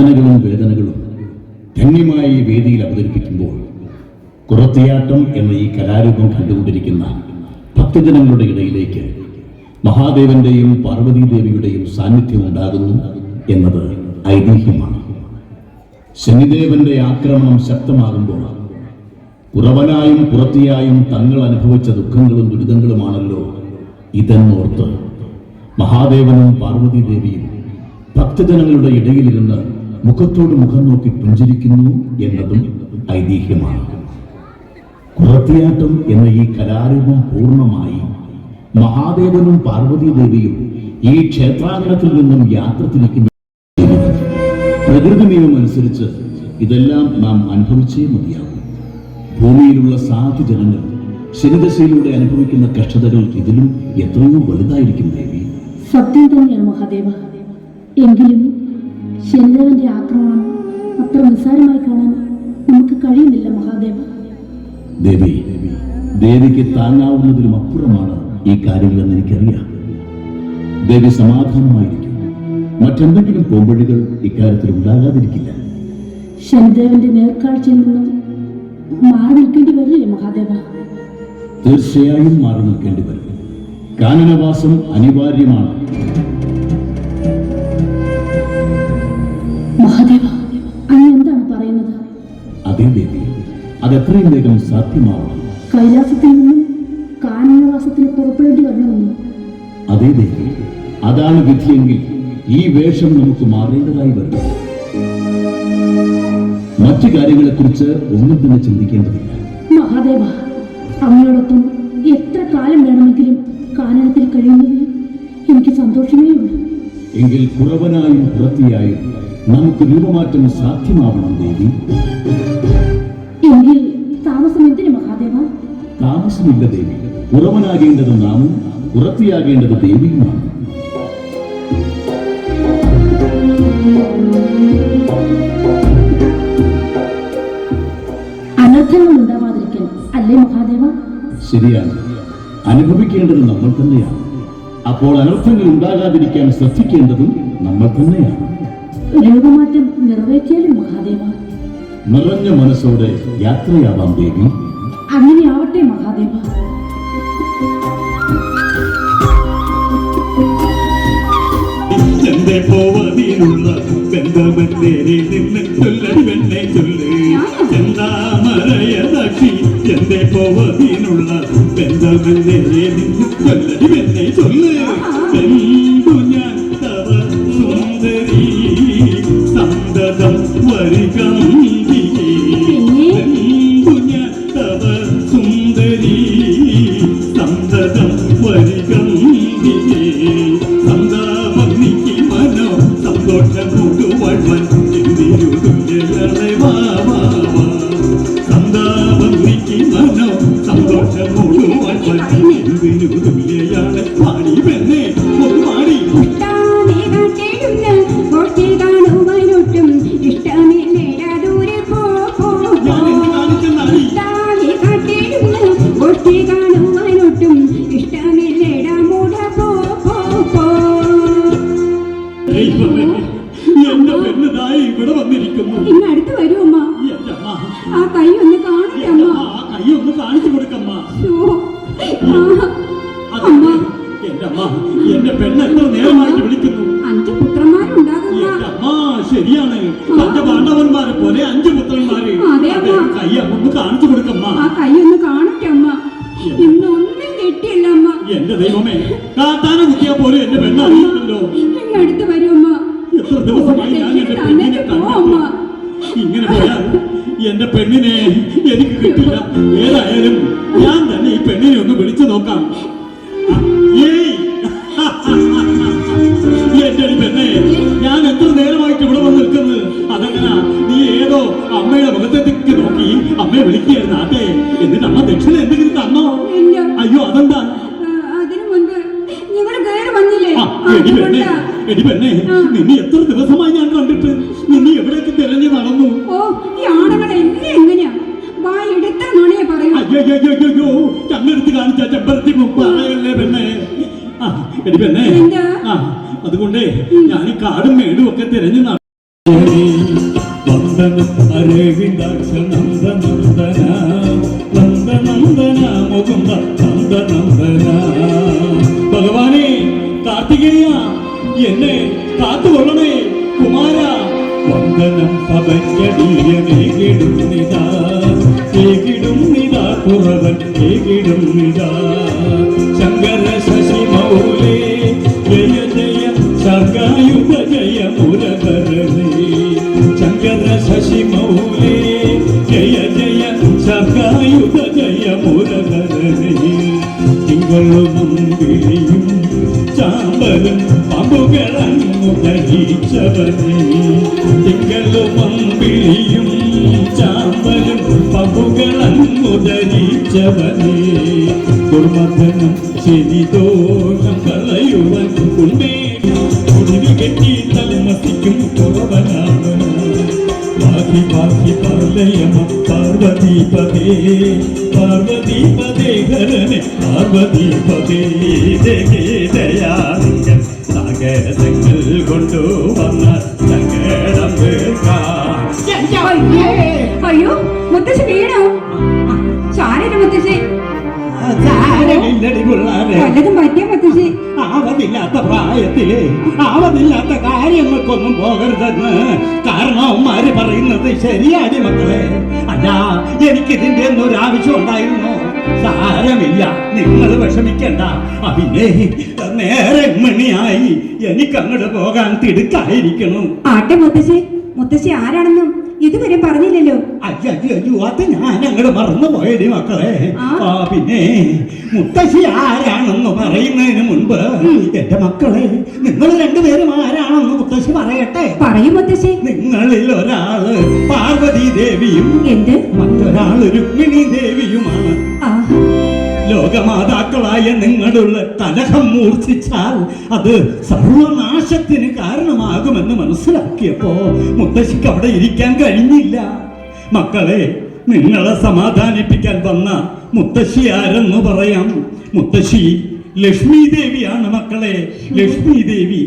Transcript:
യാതനകളും വേദനകളും ധന്യമായി വേദിയിൽ അവതരിപ്പിക്കുമ്പോൾ കുറത്തിയാട്ടം എന്ന ഈ കലാരൂപം കണ്ടുകൊണ്ടിരിക്കുന്ന ഭക്തജനങ്ങളുടെ ഇടയിലേക്ക് മഹാദേവന്റെയും പാർവതീദേവിയുടെയും സാന്നിധ്യം ഉണ്ടാകുന്നു എന്നത് ഐതിഹ്യമാണ്. ശനിദേവന്റെ ആക്രമണം ശക്തമാകുമ്പോൾ കുറവനായും പുറത്തിയായും തങ്ങൾ അനുഭവിച്ച ദുഃഖങ്ങളും ദുരിതങ്ങളുമാണല്ലോ ഇതെന്നോർത്ത് മഹാദേവനും പാർവതീദേവിയും ഭക്തജനങ്ങളുടെ ഇടയിലിരുന്ന് മുഖത്തോട് മുഖം നോക്കി പുഞ്ചിരിക്കുന്നു എന്നതും ഐതിഹ്യമാണ്. കുറത്തിയാട്ടം എന്ന ഈ കലാരൂപം പൂർണമായി മഹാദേവനും പാർവതീദേവിയും ഈ ക്ഷേത്രാങ്കണത്തിൽ നിന്നും യാത്ര തിരിക്കുന്ന പ്രകൃതി നിയമം അനുസരിച്ച് ഇതെല്ലാം നാം അനുഭവിച്ചേ മതിയാകും. ഭൂമിയിലുള്ള സാധു ജനങ്ങൾ ശനിദശയിലൂടെ അനുഭവിക്കുന്ന കഷ്ടതകൾ ഇതിലും എത്രയോ വലുതായിരിക്കും ദേവി. സത്യം തന്നെയാണ് മഹാദേവ എങ്കിലും ശനിദേവന്റെ ആക്രമണം അത്ര നിസ്സാരമായി കാണാൻ നമുക്ക് കഴിയുന്നില്ല മഹാദേവ. ദേവി ദേവിക്ക് താങ്ങാവുന്നതിലും അപ്പുറമാണ് ഈ കാര്യങ്ങളെന്ന് എനിക്കറിയാം. ദേവി സമാധാനമായിരിക്കും. മറ്റെന്തെങ്കിലും പോംവഴികൾ ഇക്കാര്യത്തിൽ ഉണ്ടാകാതിരിക്കില്ല. ശനിദേവന്റെ നേർക്കാഴ്ചയിൽ നിന്നും മാറി നിൽക്കേണ്ടി വരില്ലേ മഹാദേവ? തീർച്ചയായും മാറി നിൽക്കേണ്ടി വരും. കാനനവാസം അനിവാര്യമാണ്. അതെത്രയും വേഗം സാധ്യമാവണം. കൈലാസത്തിൽ നിന്നും കാനനവാസത്തിന് പുറപ്പെടേണ്ടി വരണമെന്ന്. അതേ ദേവി അതാണ് വിധിയെങ്കിൽ ഈ വേഷം നമുക്ക് മാറേണ്ടതായി വരും. മറ്റു കാര്യങ്ങളെക്കുറിച്ച് ഒന്നും തന്നെ ചിന്തിക്കേണ്ടതില്ല. മഹാദേവ അങ്ങയോടൊപ്പം എത്ര കാലം വേണമെങ്കിലും കാനനത്തിൽ കഴിയുന്നതിൽ എനിക്ക് സന്തോഷമേ ഉള്ളൂ. എങ്കിൽ കുറവനായും പുറത്തിയായും നമുക്ക് രൂപമാറ്റം സാധ്യമാവണം ദേവി. താമസമില്ല ദേവി. ഉറവനാകേണ്ടത് നാമും ഉറപ്പിയാകേണ്ടത് ദേവിയുമാണ്. അനർത്ഥങ്ങൾ ഉണ്ടാവാതിരിക്കാൻ അല്ലേ മഹാദേവ? ശരിയാണ്. അനുഭവിക്കേണ്ടത് നമ്മൾ തന്നെയാണ്. അപ്പോൾ അനർത്ഥങ്ങൾ ഉണ്ടാകാതിരിക്കാൻ ശ്രദ്ധിക്കേണ്ടതും നമ്മൾ തന്നെയാണ്. രൂപമാറ്റം നിറവേറ്റിയാലും മഹാദേവ. നിറഞ്ഞ മനസ്സോടെ യാത്രയാവാം ദേവി. അങ്ങനെ ആവട്ടെ മഹാദേവ. എന്റെ പോവതിലുള്ള ബന്ധമെന്നേരെ നിന്ന് ചൊല്ലടി വെന്നെ ചൊല്ല്. ദക്ഷി എന്റെ പോവതിനുള്ള ബന്ധമെന്നേരെ നിന്ന് ചൊല്ലടി ചൊല്ല്. എന്റെ പെണ്ണുതായി ഇവിടെ വന്നിരിക്കുന്നു. ഇന്നടുത്ത് വരൂ അമ്മ. ആ കൈ ഒന്ന് എന്റെ അമ്മ. അമ്മ, ആ കൈ ഒന്ന് കാണിച്ചു കൊടുക്കമ്മ അതെ എന്റെ അമ്മ എന്റെ പെണ്ണ് എത്ര നേരമായിട്ട് വിളിക്കുന്നു? അഞ്ച് പുത്രന്മാരുണ്ടാകുന്ന അമ്മ. ശരിയാണ്. പഞ്ചപാണ്ഡവന്മാരെ പോലെ അഞ്ച് പുത്രന്മാര്. അമ്മ. കൈ ഒന്ന് കാണിച്ചു കൊടുക്കമ്മ ആ കൈ ഒന്ന് കാണിക്കമ്മ അമ്മ. ഇന്ന് ഒന്നും കിട്ടിയില്ല അമ്മ. എന്റെ ദൈവമേ കാത്താനെ കുത്തിയാ പോലും എന്റെ പെണ്ണിനെ എനിക്ക് കിട്ടില്ല. ഏതായാലും ഞാൻ തന്നെ ഈ പെണ്ണിനെ ഒന്ന് വിളിച്ചു നോക്കാം. എന്റെ പെണ്ണെ ഞാൻ എത്ര നേരമായിട്ട് ഇവിടെ വന്ന് നിൽക്കുന്നത്? അതെങ്ങനാ നീ ഏതോ അമ്മയുടെ മുഖത്തേക്ക് നോക്കി അമ്മയെ വിളിക്കുകയായിരുന്നു. അതെ എന്നിട്ട് അമ്മ ദക്ഷിണ എന്തെങ്കിലും തന്നോ? അയ്യോ അതെന്താ? എടി പെണ്ണെ എടി പെണ്ണെ നിന്നെ എത്ര ദിവസമായി ഞാൻ കണ്ടിട്ട് നിന്നെ എവിടേക്ക് തിരഞ്ഞു നടന്നു? ഓ ഈ ആണുങ്ങളെ എങ്ങനെയാ? വായി എടുത്ത നുണയെ പറയൂ. അയ്യോ കണ്ണെടുത്ത് കാണിച്ച ചെമ്പരത്തി പറയല്ലേ പെണ്ണെ? എടി പെണ്ണെ. എന്താ? അതുകൊണ്ടേ ഞാൻ ഈ കാടും മേടും ഒക്കെ തിരഞ്ഞു നട ഏകിടുന്നിതാ ശങ്കര ശശി മൗലേ ജയ ജയ സർഗായുധ ജയ മുരകരേ ശങ്കര ശശി മൗലേ ജയ ജയ സർഗായുധ ജയ മുരകരേ തിങ്കളും വിളിയും ചാമ്പലും പമ്പുകളങ്ങു ധരിച്ചവനേ തിങ്കളും വിളിയും ചാമ്പലും പമ്പുകളങ്ങു ധരിച്ചവനേ ദുർമധനം ശരിദോഷം കളയുവൻ ഉന്മേഷം കുടിവി കെട്ടി തലമസിക്കും കുറവനാണ് പാഹി പാഹി പാലയമ പാർവതീപതേ പാർവതീപതേ ഹരനെ പാർവതീപതേ ദയാളിങ്കൻ സാഗരങ്ങൾ കൊണ്ടുവന്ന സങ്കടം തീർക്കാൻ അയ്യോ അയ്യോ മുത്തശ്ശി വീണോ? ചാരന മുത്തശ്ശി വല്ലതും പറ്റിയ മുത്തശ്ശി ആവതില്ലാത്ത പ്രായത്തിൽ ആവതില്ലാത്ത കാര്യങ്ങൾക്കൊന്നും പോകരുതെന്ന് കാരണവന്മാര് പറയുന്നത് ശരിയാടി മക്കളെ. അല്ല എനിക്കിതിന്റെ ഒന്നും ഒരു ആവശ്യം ഉണ്ടായിരുന്നു? സാരമില്ല നിങ്ങൾ വിഷമിക്കണ്ട. ആ, നേരെ മണിയായി എനിക്ക് അങ്ങോട്ട് പോകാൻ തിടുക്കായിരിക്കണം. ആട്ടെ മുത്തശ്ശി മുത്തശ്ശി ആരാണെന്നും ഇതുവരെ പറഞ്ഞില്ലല്ലോ. അയ്യോ അയ്യോ അത് ഞാൻ മറന്നു പോയടി മക്കളെ. ആ. പിന്നെ മുത്തശ്ശി ആരാണെന്ന് പറയുന്നതിന് മുൻപ് എന്റെ മക്കളെ നിങ്ങൾ രണ്ടുപേരും ആരാണെന്ന് മുത്തശ്ശി പറയട്ടെ. പറയും മുത്തശ്ശി. നിങ്ങളിൽ ഒരാൾ പാർവതി ദേവിയും എന്ത്? മറ്റൊരാൾ രുക്മിണി ദേവിയുമാണ് ലോകമാതാക്കളായ നിങ്ങളുള്ള കലഹം മൂർച്ഛിച്ചാൽ അത് സർവനാശത്തിന് കാരണമാകുമെന്ന് മനസ്സിലാക്കിയപ്പോ മുത്തശ്ശിക്ക് അവിടെ ഇരിക്കാൻ കഴിഞ്ഞില്ല. മക്കളെ നിങ്ങളെ സമാധാനിപ്പിക്കാൻ വന്ന മുത്തശ്ശി ആരെന്ന് പറയാം? മുത്തശ്ശി ലക്ഷ്മി ദേവിയാണ് മക്കളെ. ലക്ഷ്മി ദേവി.